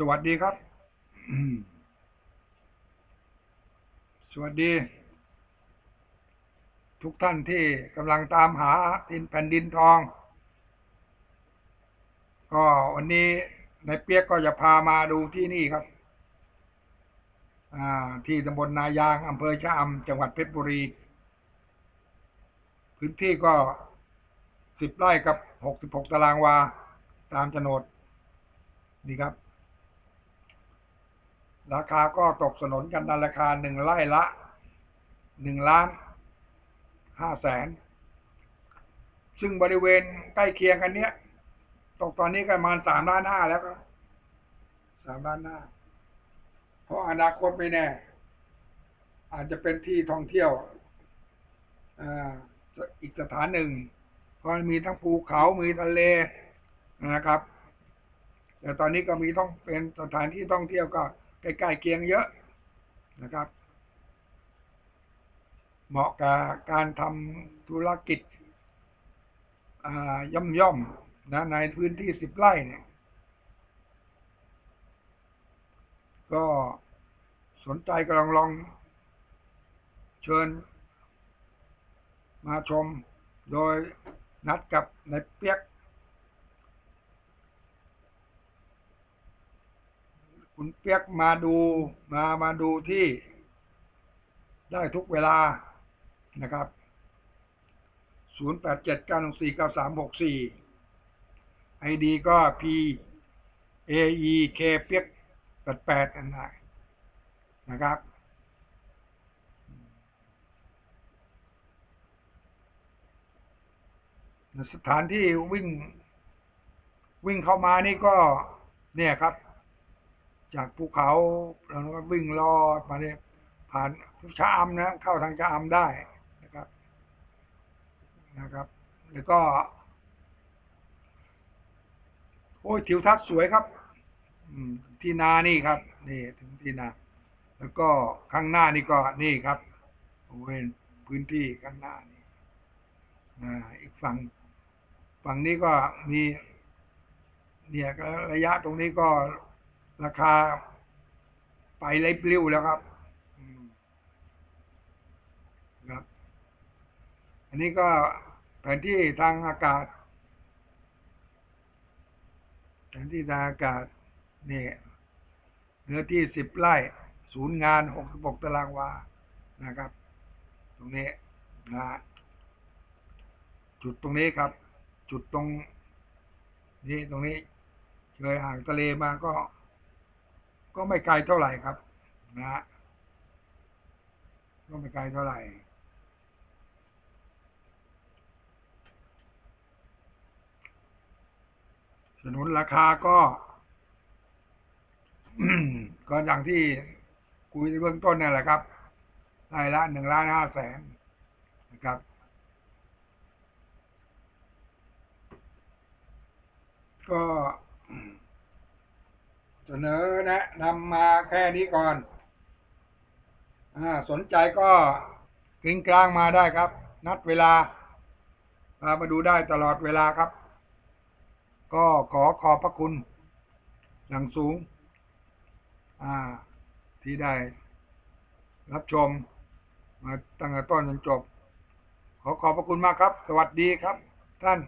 สวัสดีครับ สวัสดี ทุกท่านที่กำลังตามหาทินแผ่นดินทอง ก็วันนี้ในเปียกก็จะพามาดูที่นี่ครับ ที่ตำบลนายางอำเภอชะอำจังหวัดเพชรบุรี พื้นที่ก็สิบไร่กับหกสิบหกตารางวา ตามโฉนดนี่ครับ ราคาก็ตกสนนกันในราคาหนึ่งไร่ละหนึ่งล้านห้าแสน ซึ่งบริเวณใกล้เคียงกันเนี้ย ตกตอนนี้ก็ประมาณสามล้านห้าแล้วครับสามล้านห้าเพราะอนาคตไม่แน่ อาจจะเป็นที่ท่องเที่ยวอีกสถานหนึ่ง เพราะมีทั้งภูเขา มีทะเลนะครับ แต่ตอนนี้ก็มีต้องเป็นสถานที่ท่องเที่ยวก็ ใกล้ๆเคียงเยอะนะครับ เหมาะกับการทำธุรกิจย่อมย่อมนะในพื้นที่สิบไร่เนี่ย ก็สนใจก็ลองลองเชิญมาชมโดยนัดกับในเปียก คุณเปียกมาดูมามาดูที่ ได้ทุกเวลานะครับ 0879149364 ID ก็ P A E K เปียก88อันไหนนะครับสถานที่วิ่งวิ่งเข้ามานี่ก็เนี่ยครับ จากภูเขาเราก็วิ่งลอดมาเนี่ยผ่านชะอำนะเข้าทางชะอำได้นะครับนะครับ แล้วก็ โอ้ยทิวทัศน์สวยครับอืมที่นานี่ครับนี่ถึงที่นาแล้วก็ข้างหน้านี่ก็นี่ครับบริเวณพื้นที่ข้างหน้านี่อีกฝั่งฝั่งนี้ก็มีเนี่ยระยะตรงนี้ก็ ราคา ไปเล็บลิ้วแล้วครับครับ อันนี้ก็แผนที่ทางอากาศ แผนที่ทางอากาศนี่เนื้อที่สิบไร่ ศูนย์งานหกสิบหกตารางวานะครับ ตรงนี้นะจุดตรงนี้ครับ จุดตรง นี้ตรงนี้เลยห่างทะเลมาก็ ก็ไม่ไกลเท่าไหร่ครับ นะฮะก็ไม่ไกลเท่าไหร่สนุนราคาก็ ก็อย่างที่คุยในเบื้องต้นนี่แหละครับรายละหนึ่งล้านห้าแสนนะครับ ก็ เสนอแนะนำมาแค่นี้ก่อนอสนใจก็กลิ้งกลางมาได้ครับ นัดเวลามามาดูได้ตลอดเวลาครับ ก็ขอขอบพระคุณอย่างสูง ที่ได้รับชม มาตั้งแต่ต้นจนจบ ขอขอบพระคุณมากครับ สวัสดีครับท่าน